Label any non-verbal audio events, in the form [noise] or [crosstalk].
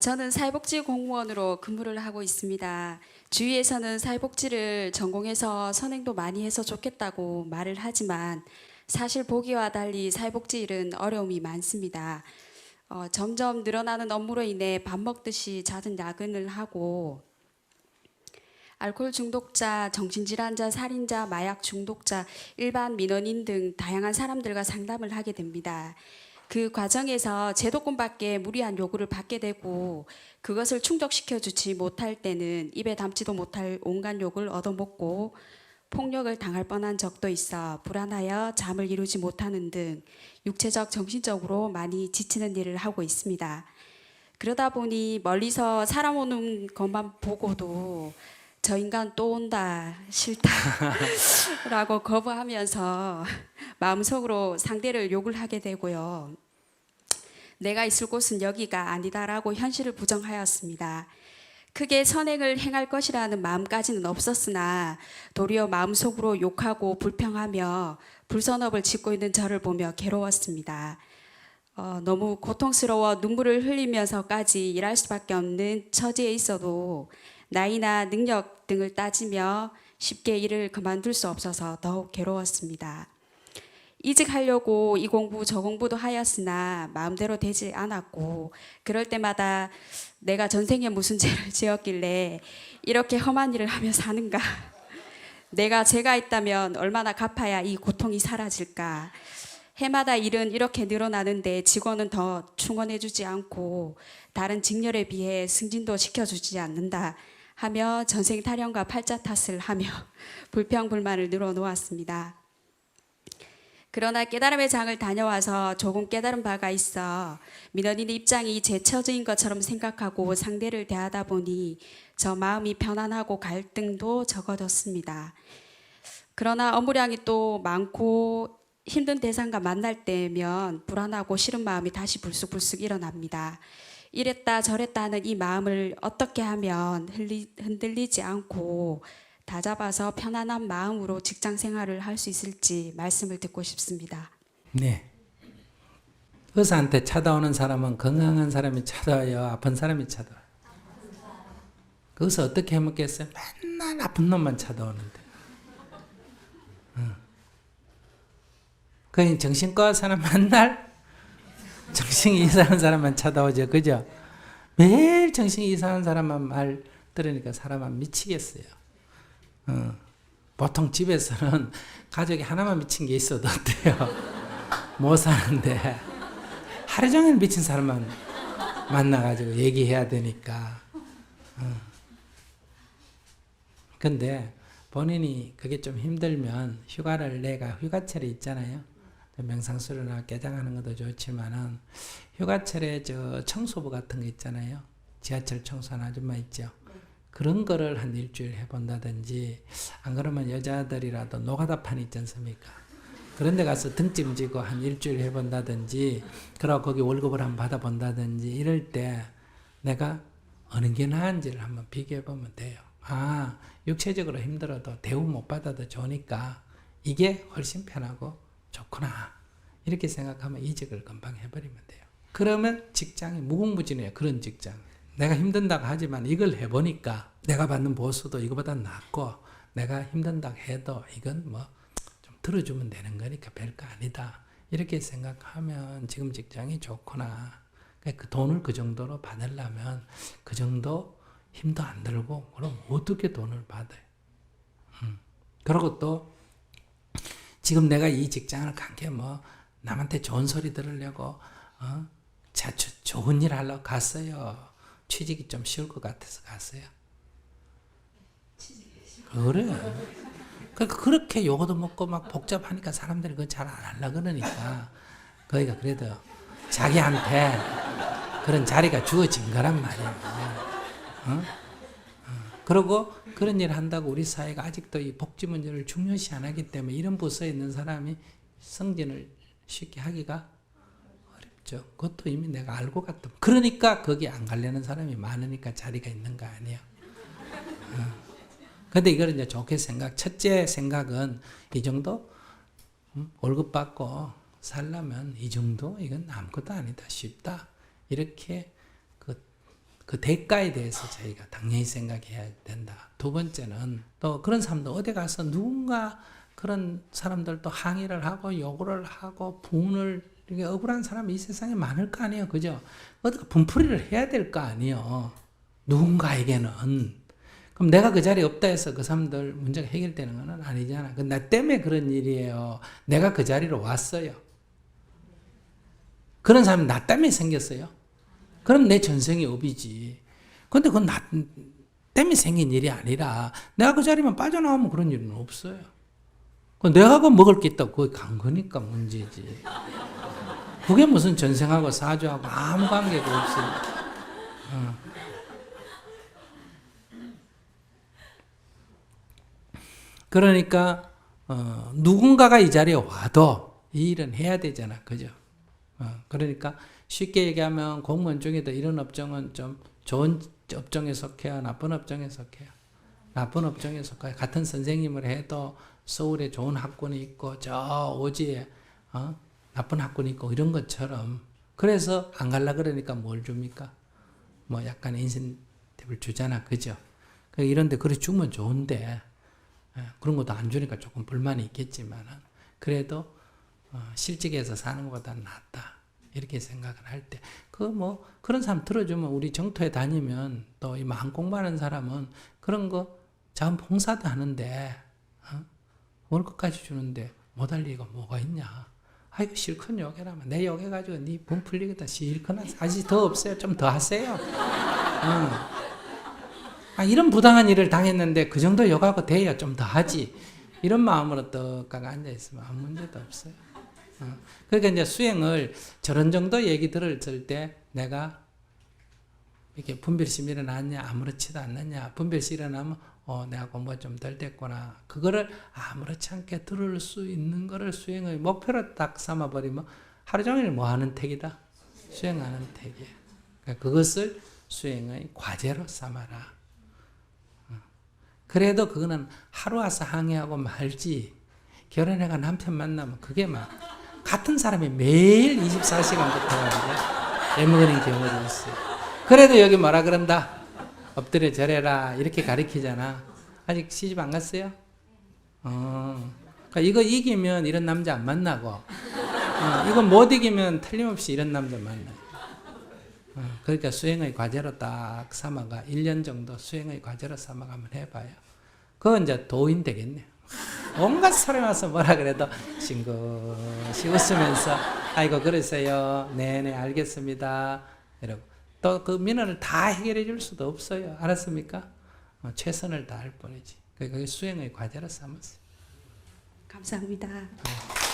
저는 사회복지 공무원으로 근무를 하고 있습니다. 주위에서는 사회복지를 전공해서 선행도 많이 해서 좋겠다고 말을 하지만 사실 보기와 달리 사회복지 일은 어려움이 많습니다. 어, 점점 늘어나는 업무로 인해 밥 먹듯이 잦은 야근을 하고 알코올 중독자, 정신질환자, 살인자, 마약 중독자, 일반 민원인 등 다양한 사람들과 상담을 하게 됩니다. 그 과정에서 제도권밖에 무리한 요구를 받게 되고 그것을 충족시켜 주지 못할 때는 입에 담지도 못할 온갖 욕을 얻어먹고 폭력을 당할 뻔한 적도 있어 불안하여 잠을 이루지 못하는 등 육체적 정신적으로 많이 지치는 일을 하고 있습니다. 그러다 보니 멀리서 사람 오는 것만 보고도 저 인간 또 온다 싫다라고 [laughs] 거부하면서 마음속으로 상대를 욕을 하게 되고요. 내가 있을 곳은 여기가 아니다라고 현실을 부정하였습니다. 크게 선행을 행할 것이라는 마음까지는 없었으나 도리어 마음속으로 욕하고 불평하며 불선업을 짓고 있는 저를 보며 괴로웠습니다. 어, 너무 고통스러워 눈물을 흘리면서까지 일할 수밖에 없는 처지에 있어도 나이나 능력 등을 따지며 쉽게 일을 그만둘 수 없어서 더욱 괴로웠습니다. 이직하려고 이 공부 저 공부도 하였으나 마음대로 되지 않았고 그럴 때마다 내가 전생에 무슨 죄를 [laughs] 지었길래 이렇게 험한 일을 하며 사는가? [laughs] 내가 죄가 있다면 얼마나 갚아야 이 고통이 사라질까? 해마다 일은 이렇게 늘어나는데 직원은 더 충원해주지 않고 다른 직렬에 비해 승진도 시켜주지 않는다 하며 전생 타령과 팔자 탓을 하며 [laughs] 불평 불만을 늘어놓았습니다. 그러나 깨달음의 장을 다녀와서 조금 깨달은 바가 있어 민원인의 입장이 제 처지인 것처럼 생각하고 상대를 대하다 보니 저 마음이 편안하고 갈등도 적어졌습니다. 그러나 업무량이 또 많고 힘든 대상과 만날 때면 불안하고 싫은 마음이 다시 불쑥불쑥 일어납니다. 이랬다 저랬다 하는 이 마음을 어떻게 하면 흔들리, 흔들리지 않고 다잡아서 편안한 마음으로 직장 생활을 할 수 있을지 말씀을 듣고 싶습니다. 네. 의사한테 찾아오는 사람은 건강한 사람이 찾아와요? 아픈 사람이 찾아와요? 그 의사 어떻게 해먹겠어요? 맨날 아픈 놈만 찾아오는데. 응. 그 정신과 사람 [laughs] 맨날 정신이 이상한 사람만 찾아오죠. 그죠? 매일 정신이 이상한 사람만 말 들으니까 사람은 미치겠어요. 어. 보통 집에서는 가족이 하나만 미친 게 있어도 어때요? [laughs] 못 사는데 하루 종일 미친 사람만 만나가지고 얘기해야 되니까. 어. 근데 본인이 그게 좀 힘들면 휴가를 내가 휴가철에 있잖아요. 명상수련나 개장하는 것도 좋지만은 휴가철에 저 청소부 같은 거 있잖아요. 지하철 청소하는 아줌마 있죠. 그런 거를 한 일주일 해본다든지 안 그러면 여자들이라도 노가다판 있지 않습니까? 그런 데 가서 등짐 지고 한 일주일 해본다든지 그러고 거기 월급을 한번 받아본다든지 이럴 때 내가 어느 게 나은지를 한번 비교해 보면 돼요. 아 육체적으로 힘들어도 대우 못 받아도 좋으니까 이게 훨씬 편하고 좋구나 이렇게 생각하면 이직을 금방 해버리면 돼요. 그러면 직장이 무궁무진해요. 그런 직장. 내가 힘든다고 하지만 이걸 해보니까 내가 받는 보수도 이거보다 낫고 내가 힘든다고 해도 이건 뭐 좀 들어주면 되는 거니까 별거 아니다. 이렇게 생각하면 지금 직장이 좋구나. 그러니까 그 돈을 그 정도로 받으려면 그 정도 힘도 안 들고 그럼 어떻게 돈을 받아요? 음. 그리고 또 지금 내가 이 직장을 간 게 뭐 남한테 좋은 소리 들으려고 어? 자, 조, 좋은 일 하려고 갔어요. 취직이 좀 쉬울 것 같아서 갔어요. 그래. 그러니까 그렇게 요거도 먹고 막 복잡하니까 사람들이 그거 잘 안 하려 그러니까 거기가 그래도 자기한테 그런 자리가 주어진 거란 말이야. 어? 어. 그리고 그런 일 한다고 우리 사회가 아직도 이 복지 문제를 중요시 안 하기 때문에 이런 부서에 있는 사람이 승진을 쉽게 하기가 어렵죠. 그것도 이미 내가 알고 갔던. 그러니까 거기 안 가려는 사람이 많으니까 자리가 있는 거 아니에요. 어. 근데 이걸 이제 좋게 생각. 첫째 생각은 이 정도 음, 월급 받고 살려면 이 정도 이건 아무것도 아니다. 쉽다. 이렇게 그그 대가에 대해서 저희가 당연히 생각해야 된다. 두 번째는 또 그런 사람들 어디 가서 누군가 그런 사람들도 항의를 하고 요구를 하고 분을 이렇게 억울한 사람이 이 세상에 많을 거 아니에요. 그죠? 어디가 분풀이를 해야 될 거 아니에요. 누군가에게는. 그럼 내가 그 자리에 없다 해서 그 사람들 문제가 해결되는 건 아니잖아. 그나 때문에 그런 일이에요. 내가 그 자리로 왔어요. 그런 사람이 나 때문에 생겼어요. 그럼 내 전생이 업이지. 근데 그건 나 때문에 생긴 일이 아니라 내가 그 자리만 빠져나오면 그런 일은 없어요. 그 내가 그 먹을 게 있다고 거기 간 거니까 문제지. 그게 무슨 전생하고 사주하고 아무 관계가 없어요. 어. 그러니까 어, 누군가가 이 자리에 와도 이 일은 해야 되잖아, 그죠? 어, 그러니까 쉽게 얘기하면 공무원 중에도 이런 업종은 좀 좋은 업종에 속해요, 나쁜 업종에 속해요. 나쁜 업종에 속해요. 같은 선생님을 해도 서울에 좋은 학군이 있고 저 오지에 어? 나쁜 학군이 있고 이런 것처럼 그래서 안 갈라 그러니까 뭘 줍니까? 뭐 약간 인센티브를 주잖아, 그죠? 그 이런데 그래 주면 좋은데 예, 그런 것도 안 주니까 조금 불만이 있겠지만은 그래도 어, 실직해서 사는 것보다는 낫다 이렇게 생각을 할 때 그 뭐 그런 사람 들어주면 우리 정토에 다니면 또 이 마음 공부하는 사람은 그런 거 자원 봉사도 하는데 어? 월급까지 주는데 못할 리가 뭐가 있냐 아이고 실컷 욕해라면 내 욕해가지고 네분 풀리겠다 실컷 하세요. 아직 더 없어요 좀 더 하세요 어. 아, 이런 부당한 일을 당했는데 그 정도 욕하고 돼야 좀 더 하지. 이런 마음으로 떡가가 앉아있으면 아무 문제도 없어요. 어. 그러니까 이제 수행을 저런 정도 얘기 들을 때 내가 이렇게 분별심이 일어났냐, 아무렇지도 않느냐, 분별심이 일어나면 어, 내가 공부가 좀 덜 됐구나. 그거를 아무렇지 않게 들을 수 있는 거를 수행의 목표로 딱 삼아버리면 하루 종일 뭐 하는 택이다? 수행하는 택이에요. 그러니까 그것을 수행의 과제로 삼아라. 그래도 그거는 하루 와서 항의하고 말지 결혼해가 남편 만나면 그게 막 같은 사람이 매일 24시간 붙어가지고 애먹는 경우도 있어요. 그래도 여기 뭐라 그런다? 엎드려 절해라 이렇게 가리키잖아. 아직 시집 안 갔어요? 어. 그러니까 이거 이기면 이런 남자 안 만나고 어, 이거 못 이기면 틀림없이 이런 남자 만나요. 어, 그러니까 수행의 과제로 딱 삼아가 1년 정도 수행의 과제로 삼아가 한번 해봐요. 그건 이제 도인 되겠네요. 온갖 사람이 와서 뭐라 그래도 싱긋이 웃으면서 아이고 그러세요. 네네 알겠습니다. 이러고 또그 민원을 다 해결해 줄 수도 없어요. 알았습니까? 어, 최선을 다할 뿐이지. 그게 수행의 과제로 삼았어요. 감사합니다. 어.